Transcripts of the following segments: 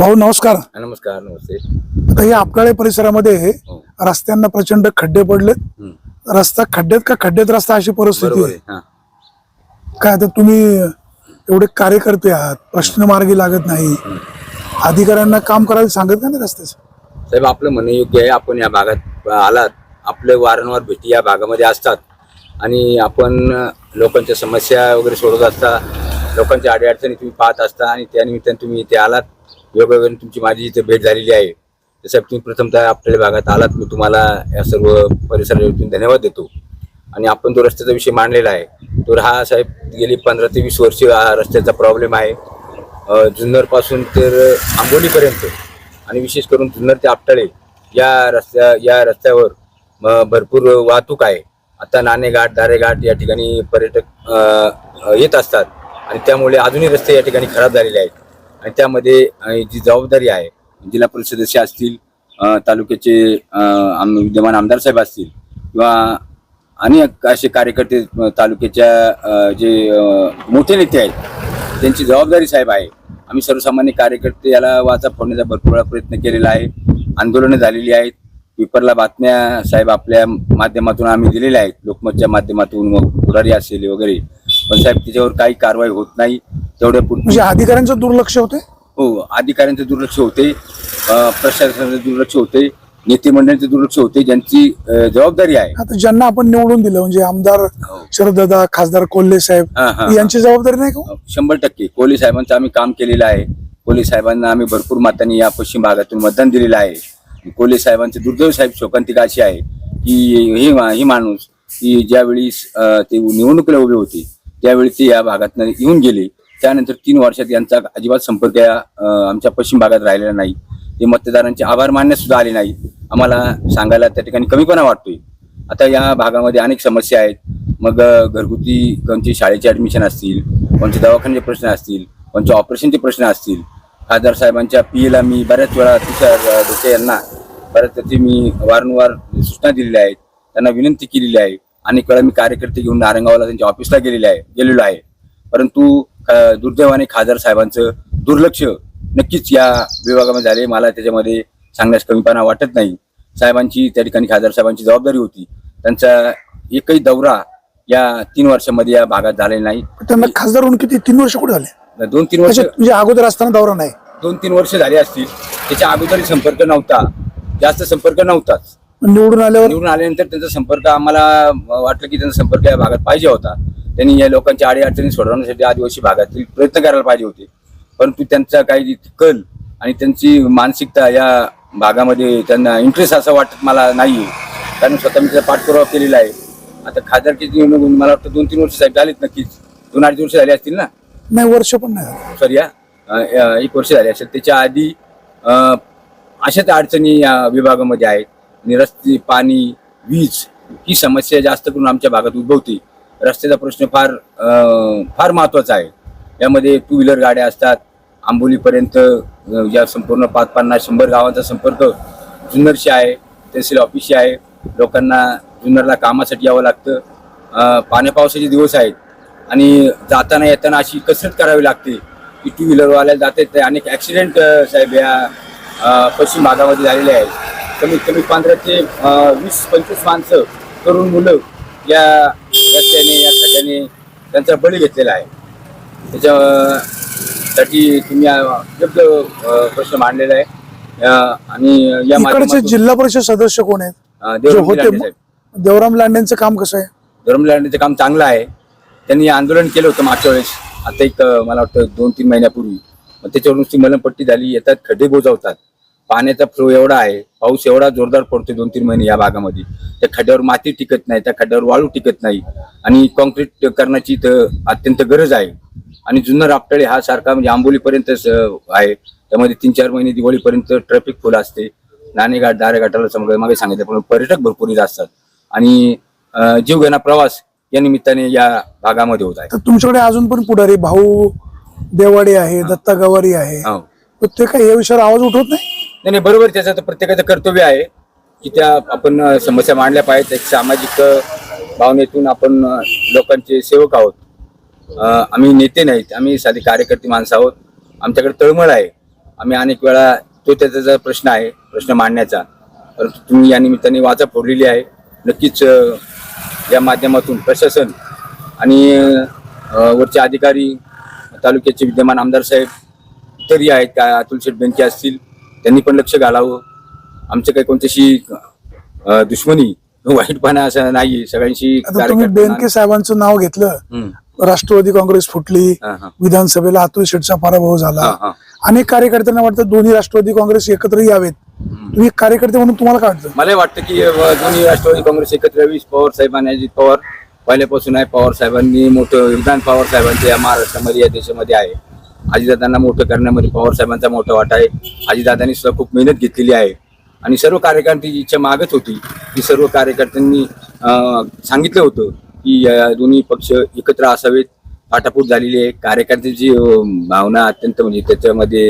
भाऊ नमस्कार. नमस्कार नमस्ते. आता या आपकाळे परिसरामध्ये हो. रस्त्यांना प्रचंड खड्डे पडले हम्म. रस्ता खड्ड्यात का खड्ड्यात रस्ता अशी परिस्थिती आहे? काय आता तुम्ही एवढे कार्यकर्ते आहात प्रश्न मार्गी लागत नाही. अधिकाऱ्यांना काम करायला सांगत का नाही रस्त्याचं? साहेब आपलं म्हणणं योग्य आहे आपण या भागात आलात. आपले वारंवार भेटी या भागामध्ये असतात. आणि आपण लोकांच्या समस्या वगैरे सोडवत असता लोकांच्या अडीअडचणी तुम्ही पाहत असता आणि त्यानिमित्ताने तुम्ही इथे आलात. योगायोगाने तुमची माझी इथे भेट झालेली आहे. त्यासाठी तुम्ही प्रथमतः आपल्या भागात आलात. मी तुम्हाला या सर्व परिसरातून धन्यवाद देतो. आणि आपण जो रस्त्याचा विषय मांडलेला आहे तो हा साहेब गेली पंधरा ते वीस वर्ष हा रस्त्याचा प्रॉब्लेम आहे. जुन्नरपासून तर आंबोलीपर्यंत आणि विशेष करून जुन्नर ते आपटाळे या रस्त्या या रस्त्यावर भरपूर वाहतूक आहे. आता नाणेघाट दारेघाट या ठिकाणी पर्यटक येत असतात. आणि त्यामुळे अजूनही रस्ते या ठिकाणी खराब झालेले आहेत. त्यामध्ये जी जबाबदारी आहे जिल्हा परिषद सदस्य असतील तालुक्याचे आम विद्यमान आमदार साहेब असतील किंवा अनेक असे कार्यकर्ते तालुक्याच्या जे मोठे नेते आहेत त्यांची जबाबदारी साहेब आहे. आम्ही सर्वसामान्य कार्यकर्ते याला वाचा फोडण्याचा भरपूर वेळा प्रयत्न केलेला आहे. आंदोलनं झालेली आहेत. पेपरला बातम्या साहेब आपल्या माध्यमातून आम्ही दिलेल्या आहेत. लोकमतच्या माध्यमातून मग पुढारी असेल वगैरे. पण साहेब त्याच्यावर काही कारवाई होत नाही. तेवढ्या म्हणजे अधिकाऱ्यांचं दुर्लक्ष होते हो अधिकाऱ्यांचं दुर्लक्ष होते प्रशासनाचं दुर्लक्ष होते नेते मंडळांचं दुर्लक्ष होते ज्यांची जबाबदारी आहे आता ज्यांना आपण निवडून दिलं म्हणजे आमदार हो. शरददादा खासदार कोल्हे साहेब. यांची जबाबदारी नाही का हो? शंभर टक्के कोहली साहेबांचं आम्ही काम केलेलं आहे कोहली साहेबांना आम्ही भरपूर मतांनी या पश्चिम भागातून मतदान दिलेलं आहे कोहली साहेबांचे दुर्दैव साहेब शोकांतिका अशी आहे की हे ही माणूस की ज्यावेळी ते निवडणुकीला उभे होते त्यावेळी ते या भागातनं येऊन गेले त्यानंतर तीन वर्षात यांचा अजिबात संपर्क या आमच्या पश्चिम भागात राहिलेला नाही. ते मतदारांचे आभार मानण्यास सुद्धा आले नाही. आम्हाला सांगायला त्या ठिकाणी कमीपणा वाटतोय. आता या भागामध्ये अनेक समस्या आहेत. मग घरगुती कोणते शाळेचे ऍडमिशन असतील कोणचे दवाखान्याचे प्रश्न असतील कोणचे ऑपरेशनचे प्रश्न असतील. खासदार साहेबांच्या पी एला मी बऱ्याच वेळा तुषार डोके यांना बऱ्याच ते मी वारंवार सूचना दिलेल्या आहेत त्यांना विनंती केलेली आहे. अनेक वेळा मी कार्यकर्ते घेऊन नारंगावला त्यांच्या ऑफिसला गेलेले आहे गेलेलो आहे. परंतु दुर्दैवाने खासदार साहेबांचं दुर्लक्ष नक्कीच या विभागामध्ये झाले. मला त्याच्यामध्ये सांगण्यास कमीपणा वाटत नाही. साहेबांची त्या ठिकाणी खासदार साहेबांची जबाबदारी होती. त्यांचा एकही दौरा या तीन वर्षामध्ये या भागात झालेला नाही. त्यांना खासदार होऊन किती? तीन वर्ष कुठे झाले? दोन तीन वर्ष म्हणजे अगोदर असताना दौरा नाही. दोन तीन वर्ष झाली असतील. त्याच्या अगोदरही संपर्क नव्हता. जास्त संपर्क नव्हताच. निवडून आल्यावर निवडून आल्यानंतर त्यांचा संपर्क आम्हाला वाटलं की त्यांचा संपर्क या भागात पाहिजे होता. त्यांनी या लोकांच्या अडीअडचणी सोडवण्यासाठी आदिवासी भागातील प्रयत्न करायला पाहिजे होते. परंतु त्यांचा काही कल आणि त्यांची मानसिकता या भागामध्ये त्यांना इंटरेस्ट असं वाटत मला नाही कारण स्वतः मी त्याचा पाठपुरावा केलेला आहे. आता खासदारची निवडणूक मला वाटतं दोन तीन वर्ष साहेब झालीत नक्कीच. दोन अडीच वर्ष झाली असतील ना? नाही वर्ष पण नाही. सॉरी या एक वर्ष झाले असेल. त्याच्या आधी अशाच अडचणी या विभागामध्ये आहेत. आणि रस्ते पाणी वीज ही समस्या जास्त करून आमच्या भागात उद्भवते. रस्त्याचा प्रश्न फार फार महत्त्वाचा आहे. यामध्ये टू व्हीलर गाड्या असतात. आंबोलीपर्यंत या संपूर्ण पाच पन्नास शंभर गावांचा संपर्क जुन्नरशी आहे तहसील ऑफिसशी आहे. लोकांना जुन्नरला कामासाठी यावं लागतं. पाण्यापावसाचे पाण्या पावसाचे दिवस आहेत. आणि जाताना येताना अशी कसरत करावी लागते की टू व्हीलरवाल्याला जाते ते अनेक ॲक्सिडेंट साहेब या पश्चिम भागामध्ये झालेले आहेत. कमीत कमी पंधरा ते वीस पंचवीस माणसं तरुण मुलं या रस्त्याने या खड्ड्याने त्यांचा बळी घेतलेला आहे. त्याच्यासाठी तुम्ही योग्य प्रश्न मांडलेला आहे. आणि या इकडचे जिल्हा परिषद सदस्य कोण आहेत? जे देवराम होते देवराम लांडेंचं काम कसं आहे? धर्मलांडचं काम चांगलं आहे. त्यांनी आंदोलन केलं होतं मागच्या वेळेस. आता एक मला वाटतं दोन तीन महिन्यापूर्वी. त्याच्यावर नुसती मलमपट्टी झाली. येतात खड्डे बोजावतात. पाण्याचा फ्लो एवढा आहे पाऊस एवढा जोरदार पडतो दोन तीन महिने या भागामध्ये. त्या खड्ड्यावर माती टिकत नाही त्या खड्ड्यावर वाळू टिकत नाही. आणि कॉन्क्रीट करण्याची इथं अत्यंत गरज आहे. आणि जुन्नर आपटळे हा सारखा म्हणजे आंबोलीपर्यंतच आहे. त्यामध्ये तीन चार महिने दिवाळीपर्यंत ट्रॅफिक फुल असते. नाणेघाट दारेघाटाला समजा मागे सांगितलं पण पर्यटक भरपूर असतात. आणि जीवघेणा प्रवास या निमित्ताने या भागामध्ये होत आहे. तर तुमच्याकडे अजून पण पुढारी भाऊ देवाडे आहे दत्ता गवारी आहे. हो. तर ते काय या विषयावर आवाज उठवत नाही? नाही नाही बरोबर त्याचं तर प्रत्येकाचं कर्तव्य आहे. की त्या आपण समस्या मांडल्या पाहिजेत. एक सामाजिक भावनेतून आपण लोकांचे सेवक आहोत. आम्ही नेते नाहीत. आम्ही साधे कार्यकर्ते माणसं आहोत. आमच्याकडे तळमळ आहे. आम्ही अनेक वेळा तो त्याचा प्रश्न आहे प्रश्न मांडण्याचा परंतु तुम्ही या निमित्ताने वाचा फोडलेली आहे. नक्कीच या माध्यमातून प्रशासन आणि वरचे अधिकारी तालुक्याचे विद्यमान आमदार साहेब इतरही आहेत. का अतुल शेठ बेनके असतील त्यांनी पण लक्ष घालावं. आमचं काही कोणत्याशी दुश्मनी वाईटपणा असं नाही सगळ्यांशी तुम्ही बेनके साहेबांचं नाव घेतलं. राष्ट्रवादी काँग्रेस फुटली. विधानसभेला अतुल शेठचा पराभव झाला. अनेक कार्यकर्त्यांना वाटतं दोन्ही राष्ट्रवादी काँग्रेस एकत्र यावेत. तुम्ही एक कार्यकर्ते म्हणून तुम्हाला काय वाटतं? मला वाटतं की दोन्ही राष्ट्रवादी काँग्रेस एकत्र यावी. पवार साहेबांनी अजित पवार पहिल्यापासून आहे. पवार साहेबांनी मोठं योगदान पवार साहेबांचं या महाराष्ट्रामध्ये या देशामध्ये आहे. आजीदादांना मोठं करण्यामध्ये पवार साहेबांचा मोठा वाटा आहे. आजीदादांनी सुद्धा खूप मेहनत घेतलेली आहे. आणि सर्व कार्यकर्त्यांची इच्छा मागत होती की सर्व कार्यकर्त्यांनी सांगितलं होतं की या दोन्ही पक्ष एकत्र असावेत. पाठापूट झालेली आहे. कार्यकर्त्यांची भावना अत्यंत म्हणजे त्याच्यामध्ये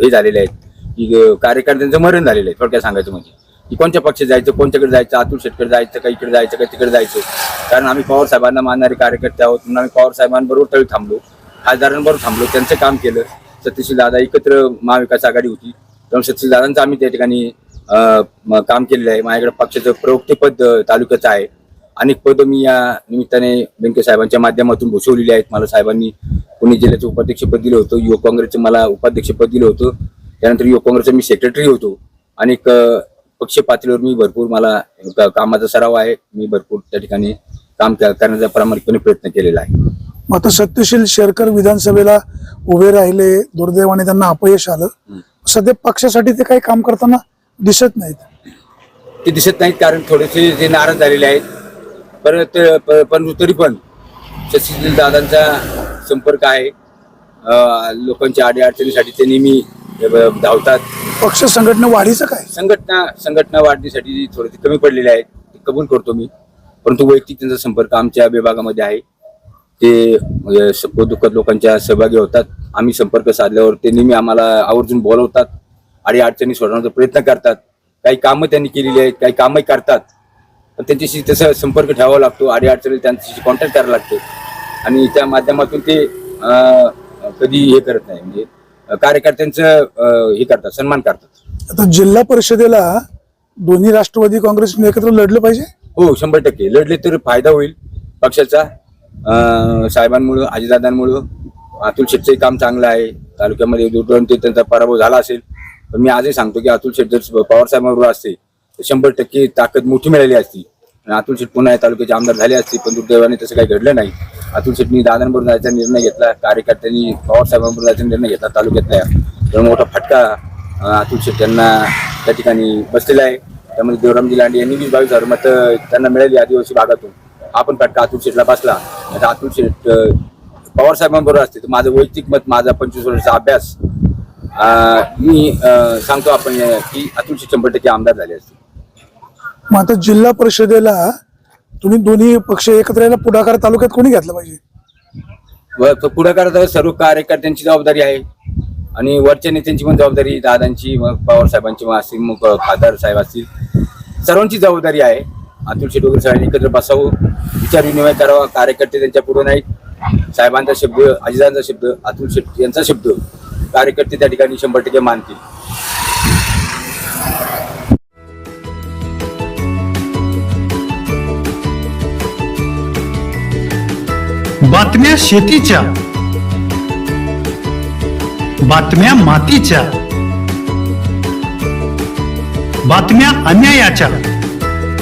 हे झालेले आहेत की कार्यकर्त्यांचं मरण झालेलं आहे. थोडक्यात सांगायचं म्हणजे की कोणत्या पक्षात जायचं कोणत्याकडे जायचं अतुल शेटकडे जायचं का इकडे जायचं का तिकडे जायचं? कारण आम्ही पवार साहेबांना मानणारे कार्यकर्ते आहोत. म्हणून आम्ही पवारसाहेबांबरोबर तळी थांबलो. खासदारांबरोबर थांबलो त्यांचं काम केलं. सत्यशील दादा एकत्र महाविकास आघाडी होती. त्यामुळे सत्यशील दादांचं आम्ही त्या ठिकाणी म- काम केलेलं आहे. माझ्याकडे पक्षाचं प्रवक्तेपद तालुक्याचं आहे. अनेक पदं मी या निमित्ताने बेनके साहेबांच्या माध्यमातून भूषवलेली आहेत. मला साहेबांनी पुणे जिल्ह्याचं उपाध्यक्षपद दिलं होतं. युवक काँग्रेसचं मला उपाध्यक्षपद दिलं होतं. त्यानंतर युवक काँग्रेसचं मी सेक्रेटरी होतो. अनेक पक्ष पातळीवर मी भरपूर मला कामाचा सराव आहे. मी भरपूर त्या ठिकाणी काम क- करण्याचा प्रामाणिकपणे प्रयत्न केलेला आहे. मग आता सत्यशील शेरकर विधानसभेला उभे राहिले दुर्दैवाने त्यांना अपयश आलं. सध्या पक्षासाठी ते काही काम करताना दिसत नाहीत. ते दिसत नाहीत कारण थोडेसे ते नाराज झालेले आहेत. परत प- परंतु तरी पण शशील दादांचा संपर्क आहे. लोकांच्या अडीअडचणीसाठी ते नेहमी धावतात. पक्ष संघटना वाढीचं काय? संघटना संघटना वाढणीसाठी थोडे कमी पडलेले आहेत. ते कबूल करतो मी. परंतु वैयक्तिक त्यांचा संपर्क आमच्या विभागामध्ये आहे. ते सुख दुःखद लोकांच्या सहभागी होतात. आम्ही संपर्क साधल्यावर ते नेहमी आम्हाला आवर्जून बोलवतात आणि अडचणी सोडवण्याचा प्रयत्न करतात. काही कामं त्यांनी केलेली आहेत काही कामही करतात. पण त्यांच्याशी तसा संपर्क ठेवावा लागतो आणि अडचणी त्यांच्याशी कॉन्टॅक्ट करायला लागतो. आणि त्या माध्यमातून ते कधी हे करत नाही. म्हणजे कार्यकर्त्यांचं हे करतात सन्मान करतात. आता जिल्हा परिषदेला दोन्ही राष्ट्रवादी काँग्रेसने एकत्र लढलं पाहिजे? हो शंभर टक्के. लढले तर फायदा होईल पक्षाचा. साहेबांमुळं आजीदादांमुळं अतुल शेटचं काम चांगलं आहे. तालुक्यामध्ये दुर्दैवाने ते त्यांचा पराभव झाला असेल पण मी आजही सांगतो की अतुल शेट जर पवारसाहेबांबरोबर असते तर शंभर टक्के ताकद मोठी मिळाली असती. आणि अतुल शेट पुन्हा तालुक्याचे आमदार झाले असते पण दुर्दैवाने तसं काही घडलं नाही. अतुल शेटनी दादांबरोबर जायचा निर्णय घेतला कार्यकर्त्यांनी पवारसाहेबांबरोबर जायचा निर्णय घेतला तालुक्यातल्या. तर मोठा फटका अतुल शेट यांना त्या ठिकाणी बसलेला आहे. त्यामध्ये देवरामजी लांडे यांनी वीस बावीस हजार मतं त्यांना मिळाली आदिवासी भागातून. हा पण फटका अतुल शेटला बसला. आता अतुल शेट पवार साहेबांबरोबर असते. तर माझं वैयक्तिक मत माझा पंचवीस वर्षाचा अभ्यास मी सांगतो आपण की अतुल शेट शंभर टक्के आमदार झाले असते. मग आता जिल्हा परिषदेला तुम्ही दोन्ही पक्ष एकत्र यायला पुढाकार तालुक्यात कोणी घेतला पाहिजे? पुढाकारात सर्व कार्यकर्त्यांची जबाबदारी आहे. आणि वरच्या नेत्यांची पण जबाबदारी दादांची मग पवार साहेबांची मग असतील मग खासदार साहेब असतील सर्वांची जबाबदारी आहे. अतुल शेट वगैरे सगळ्यांनी एकत्र बसावं. विचार विनिमय करावा. कार्यकर्ते त्यांच्या पुढे नाहीत. साहेबांचा शब्द अजिजांचा शब्द अतुल शेट यांचा शब्द कार्यकर्ते त्या ठिकाणी शंभर टक्के मानतील. बातम्या शेतीच्या. बातम्या मातीच्या. बातम्या अन्यायाच्या.